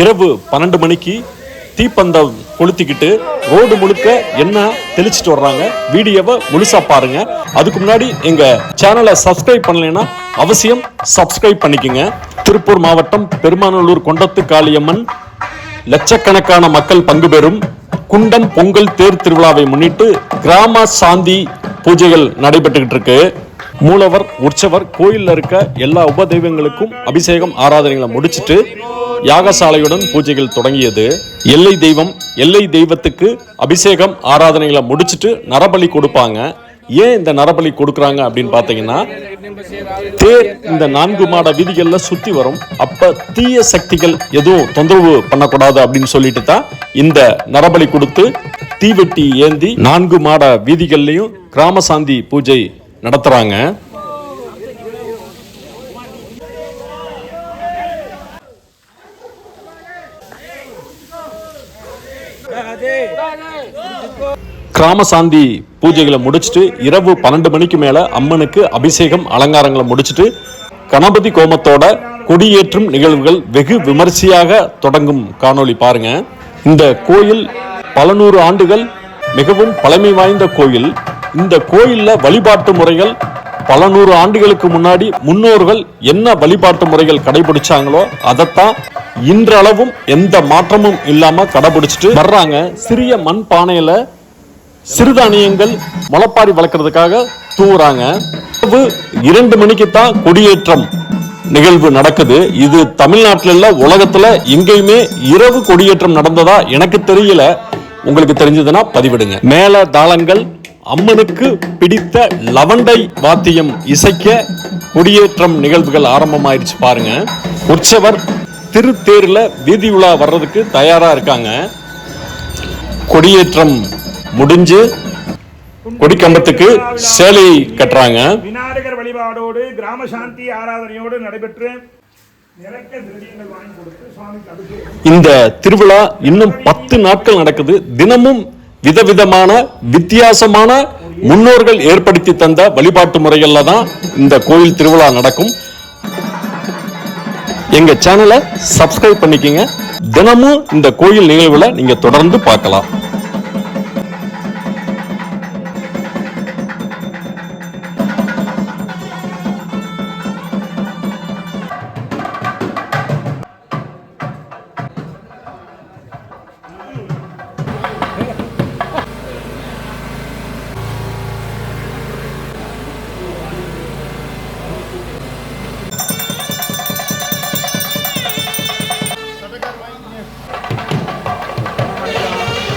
இரவு பன்னெண்டு மணிக்கு தீப்பந்தம் கொளுத்திக்கிட்டு ரோடு முழுக்க என்ன தெளிச்சிட்டு வர்றாங்க? வீடியோவை முழுசா பாருங்க. அதுக்கு முன்னாடி எங்க சேனலை சப்ஸ்கிரைப் பண்ணலைன்னா அவசியம் சப்ஸ்கிரைப் பண்ணிக்கோங்க. திருப்பூர் மாவட்டம் பெருமாநல்லூர் கொண்டத்து காளியம்மன் லட்சக்கணக்கான மக்கள் பங்கு பெறும் குண்டம் பொங்கல் தேர் திருவிழாவை முன்னிட்டு கிராம சாந்தி பூஜைகள் நடைபெற்றுக்கிட்டு இருக்கு மூலவர் உற்சவர் கோயிலில் இருக்க எல்லா உபதெய்வங்களுக்கும் அபிஷேகம் ஆராதனைகளை முடிச்சிட்டு யாகசாலையுடன் பூஜைகள் தொடங்கியது. எல்லை தெய்வம் எல்லை தெய்வத்துக்கு அபிஷேகம் ஆராதனைகளை முடிச்சிட்டு நரபலி கொடுப்பாங்க. ஏன் இந்த நரபலி கொடுக்குறாங்க அப்படின்னு பார்த்தீங்கன்னா தேர் இந்த நான்கு மாட வீதிகளில் சுற்றி வரும். அப்போ தீய சக்திகள் எதுவும் தொந்தரவு பண்ணக்கூடாது அப்படின்னு சொல்லிட்டு தான் இந்த நரபலி கொடுத்து தீவெட்டி ஏந்தி நான்கு மாட வீதிகள்லயும் கிராம சாந்தி பூஜை நடத்துறாங்க. கிராம சாந்தி பூஜைகளை முடிச்சுட்டு இரவு பன்னெண்டு மணிக்கு மேல அம்மனுக்கு அபிஷேகம் அலங்காரங்களை முடிச்சுட்டு கணபதி கோமத்தோட கொடியேற்றும் நிகழ்வுகள் வெகு விமர்சையாக தொடங்கும் காணொளி பாருங்க. இந்த கோயில் பல நூறு ஆண்டுகள் மிகவும் பழமை வாய்ந்த கோயில். இந்த கோயிலில் வழிபாட்டு முறைகள் பல நூறு ஆண்டுகளுக்கு முன்னாடி முன்னோர்கள் என்ன வழிபாட்டு முறைகள் கடைபிடிச்சாங்களோ அதைத்தான் இன்றளவும் எந்த மாற்றமும் இல்லாம கடைபிடிச்சிட்டு வர்றாங்க. சிறிய மண் பானையில சிறுதானியங்கள் முளப்பாரி வளர்க்கறதுக்காக தூவுறாங்க. இரண்டு மணிக்கு தான் கொடியேற்றம் நிகழ்வு நடக்குது. இது தமிழ்நாட்டில் உலகத்துல எங்கேயுமே இரவு கொடியேற்றம் நடந்ததா எனக்கு தெரியல. உங்களுக்கு தெரிஞ்சதுன்னா பதிவிடுங்க. மேல தாளங்கள் அம்மனுக்கு பிடித்த லவண்டை வாத்தியம் இசைக்க கொடியேற்றம் நிகழ்வுகள் ஆரம்பமாயிருச்சு பாருங்க. உற்சவர் திருத்தேரில் வீதி உலா வர்றதுக்கு தயாராக இருக்காங்க. கொடியேற்றம் முடிஞ்சு கொடிக்கம்பத்துக்கு சேலை கட்டுறாங்க. விநாயகர் வழிபாடோடு கிராம சாந்தி ஆராதனையோடு நடைபெற்று இந்த திருவிழா இன்னும் பத்து நாட்கள் நடக்குது. தினமும் விதவிதமான வித்தியாசமான முன்னோர்கள் ஏற்படுத்தி தந்த வழிபாட்டு முறைகள்ல தான் இந்த கோயில் திருவிழா நடக்கும். எங்க சேனலை சப்ஸ்கிரைப் பண்ணிக்கங்க. தினமும் இந்த கோயில் நிகழ்வுல நீங்க தொடர்ந்து பார்க்கலாம்.